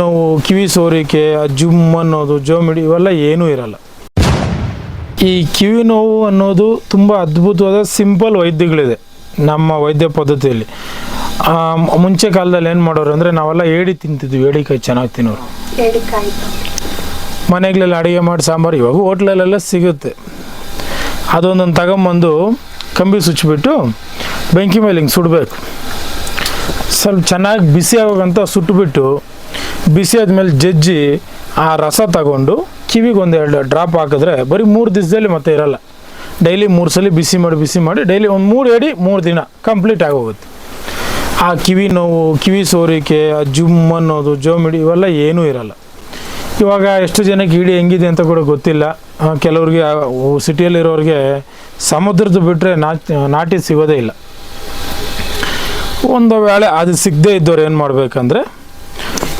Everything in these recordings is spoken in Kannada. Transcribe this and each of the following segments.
ನೋವು ಕಿವಿ ಸೋರಿಕೆ ಜುಮ್ ಅನ್ನೋದು, ಜೋಮಿಡಿ ಇವೆಲ್ಲ ಏನೂ ಇರಲ್ಲ. ಈ ಕಿವಿ ನೋವು ಅನ್ನೋದು ತುಂಬ ಅದ್ಭುತವಾದ ಸಿಂಪಲ್ ವೈದ್ಯಗಳಿದೆ ನಮ್ಮ ವೈದ್ಯ ಪದ್ಧತಿಯಲ್ಲಿ. ಮುಂಚೆ ಕಾಲದಲ್ಲಿ ಏನು ಮಾಡೋರು ಅಂದರೆ ನಾವೆಲ್ಲ ಏಡಿ ತಿಂತಿದ್ವಿ, ಏಡಿಕಾಯಿ ಚೆನ್ನಾಗಿ ತಿನ್ನೋರು. ಮನೆಗಳೆಲ್ಲ ಅಡುಗೆ ಮಾಡಿ ಸಾಂಬಾರು, ಇವಾಗ ಹೋಟ್ಲಲ್ಲೆಲ್ಲ ಸಿಗುತ್ತೆ. ಅದೊಂದೊಂದು ತಗೊಂಬಂದು ಕಂಬಿ ಸುಚ್ಚಿಬಿಟ್ಟು ಬೆಂಕಿ ಮೇಲೆ ಹಿಂಗೆ ಸುಡಬೇಕು. ಸ್ವಲ್ಪ ಚೆನ್ನಾಗಿ ಬಿಸಿ ಆಗೋಗಂತ ಸುಟ್ಬಿಟ್ಟು ಬಿಸಿ ಆದಮೇಲೆ ಜಜ್ಜಿ ಆ ರಸ ತಗೊಂಡು ಕಿವಿಗೆ ಒಂದೆರಡು ಡ್ರಾಪ್ ಹಾಕಿದ್ರೆ ಬರೀ ಮೂರು ದಿವಸದಲ್ಲಿ ಮತ್ತೆ ಇರಲ್ಲ. ಡೈಲಿ ಮೂರು ಸಲ ಬಿಸಿ ಮಾಡಿ ಬಿಸಿ ಮಾಡಿ ಡೈಲಿ ಒಂದು ಮೂರು ಎಡಿ ಮೂರು ದಿನ ಕಂಪ್ಲೀಟ್ ಆಗೋಗುತ್ತೆ. ಆ ಕಿವಿ ನೋವು, ಕಿವಿ ಸೋರಿಕೆ, ಆ ಜುಮ್ ಅನ್ನೋದು, ಜೋಮಿಡಿ ಇವೆಲ್ಲ ಏನೂ ಇರಲ್ಲ. ಇವಾಗ ಎಷ್ಟು ಜನಕ್ಕೆ ಇಡಿ ಹೆಂಗಿದೆ ಅಂತ ಕೂಡ ಗೊತ್ತಿಲ್ಲ. ಕೆಲವ್ರಿಗೆ ಸಿಟಿಯಲ್ಲಿರೋರಿಗೆ ಸಮುದ್ರದ್ದು ಬಿಟ್ಟರೆ ನಾಟಿ ಸಿಗೋದೇ ಇಲ್ಲ. ಒಂದು ವೇಳೆ ಅದು ಸಿಗದೇ ಇದ್ದವ್ರು ಏನು ಮಾಡಬೇಕಂದ್ರೆ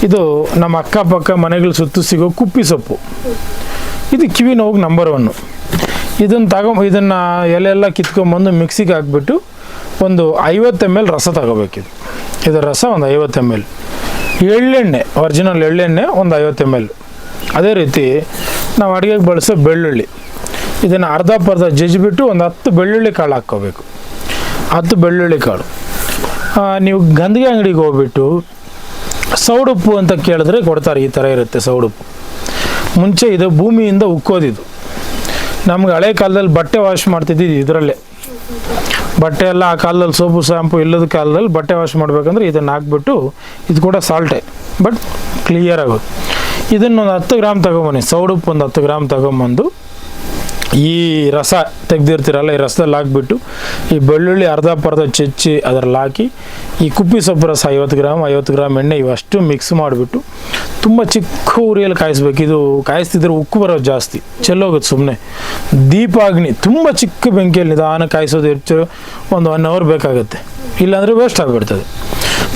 ಇದು ನಮ್ಮ ಅಕ್ಕಪಕ್ಕ ಮನೆಗಳ ಸುತ್ತು ಸಿಗೋ ಕುಪ್ಪಿ ಸೊಪ್ಪು. ಇದು ಕಿವಿ ನೋವು ನಂಬರ್ ಒನ್ನು ಇದನ್ನು ತಗೊ, ಇದನ್ನು ಎಲೆಲ್ಲ ಕಿತ್ಕೊಂಬಂದು ಮಿಕ್ಸಿಗೆ ಹಾಕ್ಬಿಟ್ಟು ಒಂದು ಐವತ್ತು ಎಂ ಎಲ್ ರಸ ತಗೋಬೇಕಿದು ಇದರ ರಸ ಒಂದು ಐವತ್ತು ಎಂ ಎಲ್ ಎಳ್ಳೆಣ್ಣೆ ಒರಿಜಿನಲ್ ಎಳ್ಳೆಣ್ಣೆ ಒಂದು ಐವತ್ತು ಎಂ ಎಲ್ ಅದೇ ರೀತಿ ನಾವು ಅಡುಗೆಗೆ ಬಳಸೋ ಬೆಳ್ಳುಳ್ಳಿ. ಇದನ್ನು ಅರ್ಧ ಪರ್ಧ ಜಜ್ಜಿಬಿಟ್ಟು ಒಂದು ಹತ್ತು ಬೆಳ್ಳುಳ್ಳಿ ಕಾಳು ಹಾಕ್ಕೋಬೇಕು. ಹತ್ತು ಬೆಳ್ಳುಳ್ಳಿ ಕಾಳು. ನೀವು ಗಂದಿಗೆ ಅಂಗಡಿಗೆ ಹೋಗ್ಬಿಟ್ಟು ಸೌಡುಪ್ಪು ಅಂತ ಕೇಳಿದ್ರೆ ಕೊಡ್ತಾರೆ, ಈ ಥರ ಇರುತ್ತೆ ಸೌಡುಪ್ಪು. ಮುಂಚೆ ಇದು ಭೂಮಿಯಿಂದ ಉಕ್ಕೋದಿದ್ದು. ನಮ್ಗೆ ಹಳೆ ಕಾಲದಲ್ಲಿ ಬಟ್ಟೆ ವಾಶ್ ಮಾಡ್ತಿದ್ದಿದ್ದು ಇದರಲ್ಲೇ. ಬಟ್ಟೆ ಎಲ್ಲ ಆ ಕಾಲದಲ್ಲಿ ಸೋಪು, ಶಾಂಪು ಇಲ್ಲದ ಕಾಲದಲ್ಲಿ ಬಟ್ಟೆ ವಾಶ್ ಮಾಡಬೇಕಂದ್ರೆ ಇದನ್ನು ಹಾಕ್ಬಿಟ್ಟು ಇದು ಕೂಡ ಸಾಲ್ಟೆ, ಬಟ್ ಕ್ಲಿಯರ್ ಆಗೋದು. ಇದನ್ನೊಂದು ಹತ್ತು ಗ್ರಾಮ್ ತಗೊಂಬನ್ನಿ, ಸೌಡುಪ್ಪು ಒಂದು ಹತ್ತು ಗ್ರಾಮ್ ತಗೊಂಬಂದು. ಈ ರಸ ತೆಗೆದಿರ್ತೀರಲ್ಲ, ಈ ರಸದಲ್ಲಿ ಹಾಕ್ಬಿಟ್ಟು ಈ ಬೆಳ್ಳುಳ್ಳಿ ಅರ್ಧ ಪರ್ಧ ಚೆಚ್ಚಿ ಅದರಲ್ಲಿ ಹಾಕಿ, ಈ ಕುಪ್ಪಿ ಸೊಪ್ಪು ರಸ ಐವತ್ತು ಗ್ರಾಮ್ ಐವತ್ತು ಗ್ರಾಮ್ ಎಣ್ಣೆ ಇವಷ್ಟು ಮಿಕ್ಸ್ ಮಾಡಿಬಿಟ್ಟು ತುಂಬ ಚಿಕ್ಕ ಉರಿಯಲ್ಲಿ ಕಾಯಿಸ್ಬೇಕು. ಇದು ಕಾಯಿಸ್ತಿದ್ರೆ ಉಕ್ಕು ಬರೋದು ಜಾಸ್ತಿ. ಚೆಲ್ಲೋಗುತ್ತೆ ಸುಮ್ಮನೆ ದೀಪಾಗ್ನಿ, ತುಂಬ ಚಿಕ್ಕ ಬೆಂಕಿಯಲ್ಲಿ ನಿಧಾನ ಕಾಯಿಸೋದು ಹೆಚ್ಚು ಒಂದು ಒನ್ ಅವರ್ ಬೇಕಾಗುತ್ತೆ. ಇಲ್ಲಾಂದರೆ ವೇಸ್ಟ್ ಆಗಿಬಿಡ್ತದೆ.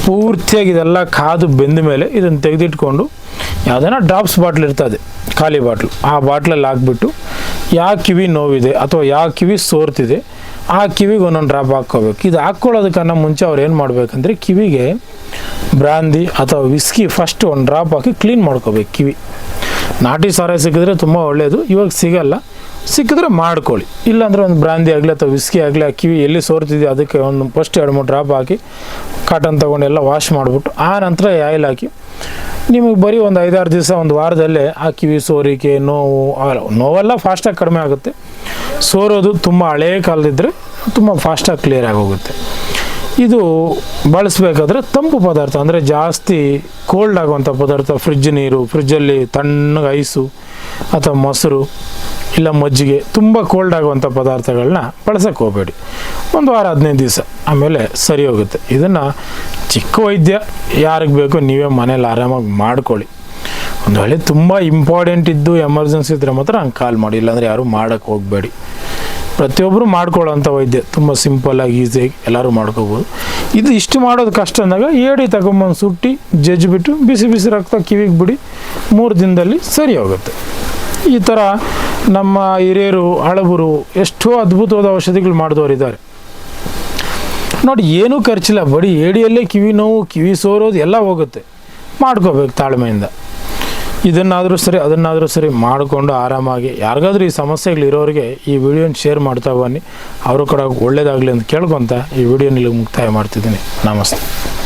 ಪೂರ್ತಿಯಾಗಿ ಇದೆಲ್ಲ ಕಾದು ಬೆಂದ ಮೇಲೆ ಇದನ್ನು ತೆಗೆದಿಟ್ಕೊಂಡು ಯಾವುದನ್ನ ಡ್ರಾಪ್ಸ್ ಬಾಟ್ಲ್ ಇರ್ತದೆ, ಖಾಲಿ ಬಾಟ್ಲು ಆ ಬಾಟ್ಲಲ್ಲಿ ಹಾಕ್ಬಿಟ್ಟು ಯಾವ ಕಿವಿ ನೋವಿದೆ ಅಥವಾ ಯಾವ ಕಿವಿ ಸೋರ್ತಿದೆ, ಆ ಕಿವಿಗೆ ಒಂದೊಂದು ಡ್ರಾಪ್ ಹಾಕ್ಕೋಬೇಕು. ಇದು ಹಾಕ್ಕೊಳ್ಳೋದಕ್ಕನ್ನ ಮುಂಚೆ ಅವ್ರು ಏನು ಮಾಡಬೇಕಂದ್ರೆ ಕಿವಿಗೆ ಬ್ರಾಂದಿ ಅಥವಾ ವಿಸ್ಕಿ ಫಸ್ಟ್ ಒಂದು ಡ್ರಾಪ್ ಹಾಕಿ ಕ್ಲೀನ್ ಮಾಡ್ಕೋಬೇಕು ಕಿವಿ. ನಾಟಿ ಸಾರ ಸಿಕ್ಕಿದ್ರೆ ತುಂಬ ಒಳ್ಳೆಯದು ಇವಾಗ ಸಿಗಲ್ಲ. ಸಿಕ್ಕಿದ್ರೆ ಮಾಡ್ಕೊಳ್ಳಿ. ಇಲ್ಲಾಂದರೆ ಒಂದು ಬ್ರಾಂದಿ ಆಗಲಿ ಅಥವಾ ವಿಸ್ಕಿ ಆಗಲಿ ಆ ಕಿವಿ ಎಲ್ಲಿ ಸೋರ್ತಿದೆ ಅದಕ್ಕೆ ಒಂದು ಫಸ್ಟ್ ಎರಡು ಮೂರು ಡ್ರಾಪ್ ಹಾಕಿ ಕಾಟನ್ ತೊಗೊಂಡು ಎಲ್ಲ ವಾಶ್ ಮಾಡಿಬಿಟ್ಟು ಆ ನಂತರ ಆಯಿಲ್ ಹಾಕಿ ನಿಮಗೆ ಬರೀ ಒಂದು ಐದಾರು ದಿವಸ, ಒಂದು ವಾರದಲ್ಲೇ ಆ ಕಿವಿ ಸೋರಿಕೆ, ನೋವು ನೋವೆಲ್ಲ ಫಾಸ್ಟಾಗಿ ಕಡಿಮೆ ಆಗುತ್ತೆ. ಸೋರೋದು ತುಂಬ ಹಳೇ ಕಾಲದಿದ್ದರೆ ತುಂಬ ಫಾಸ್ಟಾಗಿ ಕ್ಲಿಯರ್ ಆಗೋಗುತ್ತೆ ಇದು ಬಳಸಬೇಕಾದ್ರೆ ತಂಪು ಪದಾರ್ಥ, ಅಂದರೆ ಜಾಸ್ತಿ ಕೋಲ್ಡ್ ಆಗುವಂಥ ಪದಾರ್ಥ ಫ್ರಿಜ್ ನೀರು ಫ್ರಿಜ್ಜಲ್ಲಿ ತಣ್ಣಗೆ ಐಸು ಅಥವಾ ಮೊಸರು, ಇಲ್ಲ ಮಜ್ಜಿಗೆ, ತುಂಬ ಕೋಲ್ಡ್ ಆಗುವಂಥ ಪದಾರ್ಥಗಳನ್ನ ಬಳಸಕ್ಕೆ ಹೋಗಬೇಡಿ. ಒಂದು ವಾರ, ಹದಿನೈದು ದಿವಸ, ಆಮೇಲೆ ಸರಿ ಹೋಗುತ್ತೆ. ಇದನ್ನು ಚಿಕ್ಕ ವೈದ್ಯ, ಯಾರಿಗೆ ಬೇಕೋ ನೀವೇ ಮನೇಲಿ ಆರಾಮಾಗಿ ಮಾಡ್ಕೊಳ್ಳಿ. ಒಂದು ವೇಳೆ ತುಂಬ ಇಂಪಾರ್ಟೆಂಟ್ ಇದ್ದು ಎಮರ್ಜೆನ್ಸಿ ಇದ್ದರೆ ಮಾತ್ರ ಹಂಗೆ ಕಾಲ್ ಮಾಡಿ, ಇಲ್ಲಾಂದರೆ ಯಾರೂ ಮಾಡೋಕ್ಕೆ ಹೋಗಬೇಡಿ. ಪ್ರತಿಯೊಬ್ಬರು ಮಾಡ್ಕೊಳ್ಳೋಂಥ ವೈದ್ಯ, ತುಂಬ ಸಿಂಪಲ್ಲಾಗಿ ಈಸಿಯಾಗಿ ಎಲ್ಲರೂ ಮಾಡ್ಕೋಬೋದು. ಇದು ಇಷ್ಟು ಮಾಡೋದು ಕಷ್ಟ ಅಂದಾಗ ಏಡಿ ತಗೊಂಬಂದು ಸುಟ್ಟಿ ಜಜ್ಜಿಬಿಟ್ಟು ಬಿಸಿ ಬಿಸಿ ರಕ್ತ ಕಿವಿಗೆ ಬಿಡಿ, ಮೂರು ದಿನದಲ್ಲಿ ಸರಿ ಹೋಗುತ್ತೆ. ಈ ಥರ ನಮ್ಮ ಹಿರಿಯರು, ಹಳಬರು ಎಷ್ಟೋ ಅದ್ಭುತವಾದ ಔಷಧಿಗಳು ಮಾಡಿದವರಿದ್ದಾರೆ. ನೋಡಿ, ಏನೂ ಖರ್ಚಿಲ್ಲ. ಬರೀ ಏಡಿಯಲ್ಲೇ ಕಿವಿ ನೋವು, ಕಿವಿ ಸೋರೋದು ಎಲ್ಲ ಹೋಗುತ್ತೆ. ಮಾಡ್ಕೋಬೇಕು ತಾಳ್ಮೆಯಿಂದ. ಇದನ್ನಾದರೂ ಸರಿ, ಅದನ್ನಾದರೂ ಸರಿ ಮಾಡಿಕೊಂಡು ಆರಾಮಾಗಿ, ಯಾರಿಗಾದ್ರೂ ಈ ಸಮಸ್ಯೆಗಳಿರೋರಿಗೆ ಈ ವಿಡಿಯೋನ ಶೇರ್ ಮಾಡ್ತಾ ಬನ್ನಿ. ಅವರು ಕೂಡ ಒಳ್ಳೇದಾಗಲಿ ಅಂತ ಕೇಳ್ಕೊತ ಈ ನಿಮಗೆ ಮುಕ್ತಾಯ ಮಾಡ್ತಿದ್ದೀನಿ. ನಮಸ್ತೆ.